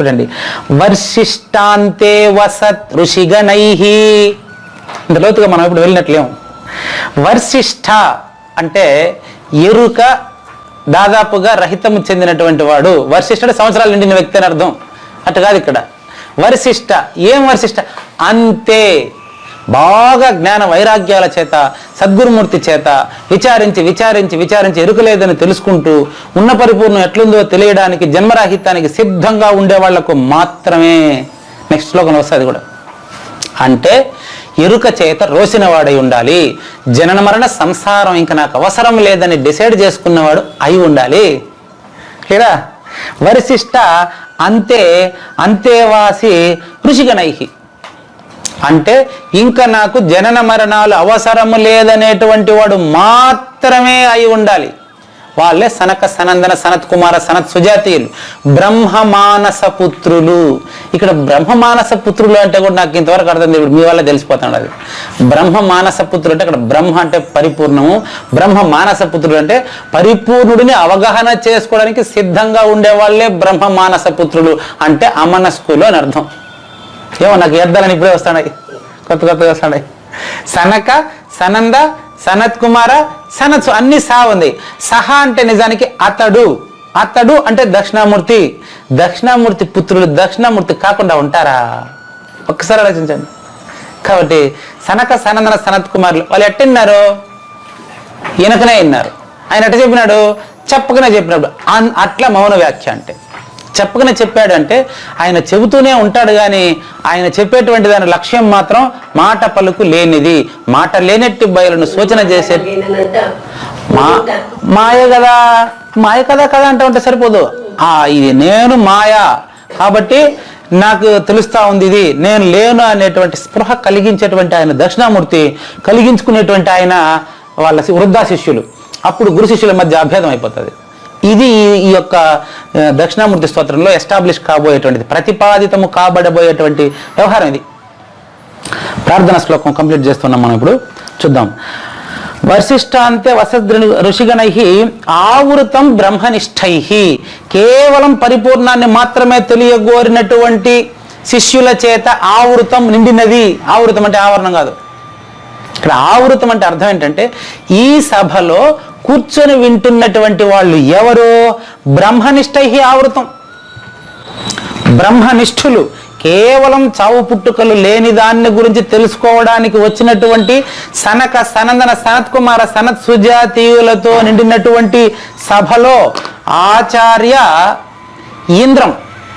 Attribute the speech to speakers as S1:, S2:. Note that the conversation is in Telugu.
S1: చూడండి. వర్షిష్టాంతే వసత్ ఋషిగణై. ఇంత లోతుగా మనం ఇప్పుడు వెళ్ళినట్లేం. వర్షిష్ఠ అంటే ఎరుక దాదాపుగా రహితము చెందినటువంటి వాడు. వర్షిష్ఠుడు సంవత్సరాలు నిండిన వ్యక్తి అని అర్థం. అటు కాదు ఇక్కడ. వర్షిష్ఠ. ఏం వర్షిష్ఠ? అంతే. బాగా జ్ఞాన వైరాగ్యాల చేత సద్గురుమూర్తి చేత విచారించి విచారించి విచారించి ఎరుకలేదని తెలుసుకుంటూ ఉన్న పరిపూర్ణం ఎట్లుందో తెలియడానికి జన్మరాహిత్యానికి సిద్ధంగా ఉండే వాళ్ళకు మాత్రమే నెక్స్ట్ శ్లోకం వస్తుంది కూడా. అంటే ఎరుక చేత రోసినవాడై ఉండాలి. జనన మరణ సంసారం ఇంకా నాకు అవసరం లేదని డిసైడ్ చేసుకున్నవాడు అయి ఉండాలి. లేదా? వరిశిష్ట అంతే అంతేవాసి ఋషిగణైహి అంటే ఇంకా నాకు జనన మరణాలు అవసరము లేదనేటువంటి వాడు మాత్రమే అయి ఉండాలి. వాళ్ళే సనక సనందన సనత్ కుమార సనత్ సుజాతీయులు. బ్రహ్మమానస పుత్రులు. ఇక్కడ బ్రహ్మమానస పుత్రులు అంటే కూడా నాకు ఇంతవరకు అర్థం ఇప్పుడు మీ వల్ల తెలిసిపోతాడు అది. బ్రహ్మమానస పుత్రులు అంటే అక్కడ బ్రహ్మ అంటే పరిపూర్ణము. బ్రహ్మమానస పుత్రులు పుత్రుడు అంటే పరిపూర్ణుడిని అవగాహన చేసుకోవడానికి సిద్ధంగా ఉండేవాళ్ళే బ్రహ్మమానస పుత్రులు అంటే అమనస్కులు అని అర్థం. ఏమో నాకు ఎద్దాలని ఇప్పుడే వస్తాడాయి కొత్త కొత్తగా వస్తాడాయి సనక సనంద సనత్ కుమార సనత్ అన్ని సా ఉంది. సహా అంటే నిజానికి అతడు. అతడు అంటే దక్షిణామూర్తి. దక్షిణామూర్తి పుత్రులు దక్షిణామూర్తి కాకుండా ఉంటారా? ఒక్కసారి ఆలోచించండి. కాబట్టి సనక సనందన సనత్ కుమారులు వాళ్ళు ఎట్టిన్నారు ఈయనకనే విన్నారు ఆయన ఎట్ట చెప్పినాడు? చెప్పకనే చెప్పినప్పుడు. అన్- అట్లా మౌన వ్యాఖ్య అంటే. చెప్పకనే చెప్పాడంటే ఆయన చెబుతూనే ఉంటాడు కానీ ఆయన చెప్పేటువంటి దాని లక్ష్యం మాత్రం మాట పలుకు లేనిది. మాట లేనట్టి బయలును సూచన చేసే మా మాయ కదా. మాయ కదా కదా అంటే ఉంటే సరిపోదు. ఆ ఇది నేను మాయ. కాబట్టి నాకు తెలుస్తా ఉంది ఇది. నేను లేను అనేటువంటి స్పృహ కలిగించేటువంటి ఆయన దక్షిణామూర్తి కలిగించుకునేటువంటి ఆయన వాళ్ళ వృద్ధా శిష్యులు. అప్పుడు గురు శిష్యుల మధ్య అభేదం అయిపోతుంది. ఇది ఈ- యొక్క దక్షిణామూర్తి స్తోత్రంలో ఎస్టాబ్లిష్ కాబోయేటువంటిది ప్రతిపాదితము కాబడబోయేటువంటి వ్యవహారం ఇది. ప్రార్థన శ్లోకం కంప్లీట్ చేస్తున్నాం మనం ఇప్పుడు. చూద్దాం. వశిష్టాంతే వసద్రి ఋషిగణై ఆవృతం బ్రహ్మనిష్టై. కేవలం పరిపూర్ణాన్ని మాత్రమే తెలియగోరినటువంటి శిష్యుల చేత ఆవృతం నిండినది. ఆవృతం అంటే ఆవరణం కాదు. ఇక్కడ ఆవృతం అంటే అర్థం ఏంటంటే ఈ సభలో కూర్చొని వింటున్నటువంటి వాళ్ళు ఎవరు? బ్రహ్మనిష్టై ఆవృతం. బ్రహ్మనిష్ఠులు కేవలం చావు పుట్టుకలు లేని దాన్ని గురించి తెలుసుకోవడానికి వచ్చినటువంటి సనక సనందన సనత్ కుమార సనత్ సుజాతీయులతో నిండినటువంటి సభలో ఆచార్య ఇంద్రం